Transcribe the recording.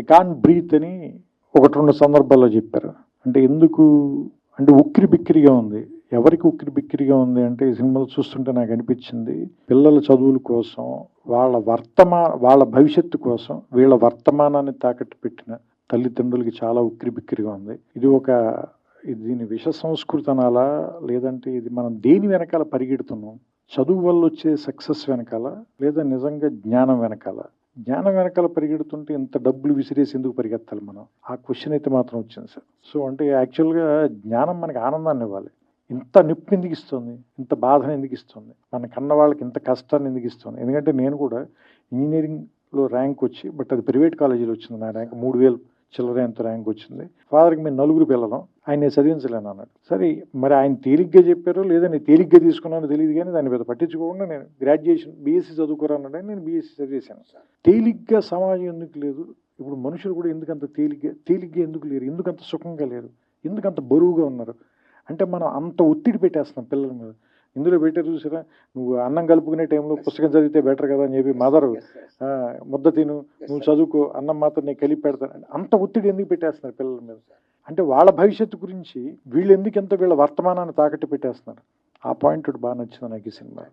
I can breath అని ఒకటి రెండు సందర్భాల్లో చెప్పారు. అంటే ఎందుకు? అంటే ఉక్కిరి బిక్కిరిగా ఉంది. ఎవరికి ఉక్కిరి బిక్కిరిగా ఉంది అంటే ఈ సినిమాలు చూస్తుంటే నాకు అనిపించింది పిల్లల చదువుల కోసం వాళ్ళ వర్తమా వాళ్ళ భవిష్యత్తు కోసం వీళ్ళ వర్తమానాన్ని తాకట్టు పెట్టిన తల్లిదండ్రులకి చాలా ఉక్కిరి బిక్కిరిగా ఉంది. ఇది ఒక ఇది దీని విష సంస్కృతి అనాలా? లేదంటే ఇది మనం దేని వెనకాల పరిగెడుతున్నాం? చదువు వల్ల వచ్చే సక్సెస్ వెనకాల లేదా నిజంగా జ్ఞానం వెనకాల? జ్ఞానం వెనకాల పరిగెడుతుంటే ఇంత డబ్బులు విసిరేసి ఎందుకు పరిగెత్తాలి మనం? ఆ క్వశ్చన్ అయితే మాత్రం వచ్చింది సార్. సో అంటే యాక్చువల్గా జ్ఞానం మనకి ఆనందాన్ని ఇవ్వాలి. ఇంత నొప్పి ఎందుకు ఇస్తుంది? ఇంత బాధను ఎందుకు ఇస్తుంది? మన కన్న వాళ్ళకి ఇంత కష్టాన్ని ఎందుకు ఇస్తుంది? ఎందుకంటే నేను కూడా ఇంజనీరింగ్లో ర్యాంక్ వచ్చి బట్ అది ప్రైవేట్ కాలేజీలో వచ్చింది నా ర్యాంక్ మూడు వేలు. చిల్లర ఎంత ర్యాంక్ వచ్చింది? ఫాదర్కి మేము నలుగురు పిల్లలం ఆయన నేను చదివించలేను అన్నాడు. సరే మరి ఆయన తేలిగ్గా చెప్పారో లేదా నేను తేలిగ్గా తీసుకున్నానో తెలియదు కానీ దాన్ని పెద్ద పట్టించుకోకుండా నేను గ్రాడ్యుయేషన్ బీఎస్సీ చదువుకోరాన్నాడు నేను బీఎస్సీ చదివేశాను. తేలిగ్గా సమాజం ఎందుకు లేదు? ఇప్పుడు మనుషులు కూడా ఎందుకు అంత తేలిగ్గా తేలిగ్గా ఎందుకు లేరు? ఎందుకు అంత సుఖంగా లేరు? ఎందుకు అంత బరువుగా ఉన్నారు? అంటే మనం అంత ఒత్తిడి పెట్టేస్తున్నాం పిల్లల మీద. ఇందులో పెట్టారు చూసారా? నువ్వు అన్నం కలుపుకునే టైంలో పుస్తకం చదివితే బెటర్ కదా అని చెప్పి మదర్ ముద్ద తిను నువ్వు చదువుకో అన్నం మాత్రం నేను కలిపి పెడతాను అంత ఒత్తిడి ఎందుకు పెట్టేస్తున్నారు పిల్లల మీద? అంటే వాళ్ళ భవిష్యత్తు గురించి వీళ్ళు ఎందుకు ఎంత వీళ్ళ వర్తమానాన్ని తాకట్టు పెట్టేస్తున్నారు? ఆ పాయింట్ బాగా నచ్చింది నాకు ఈ సినిమా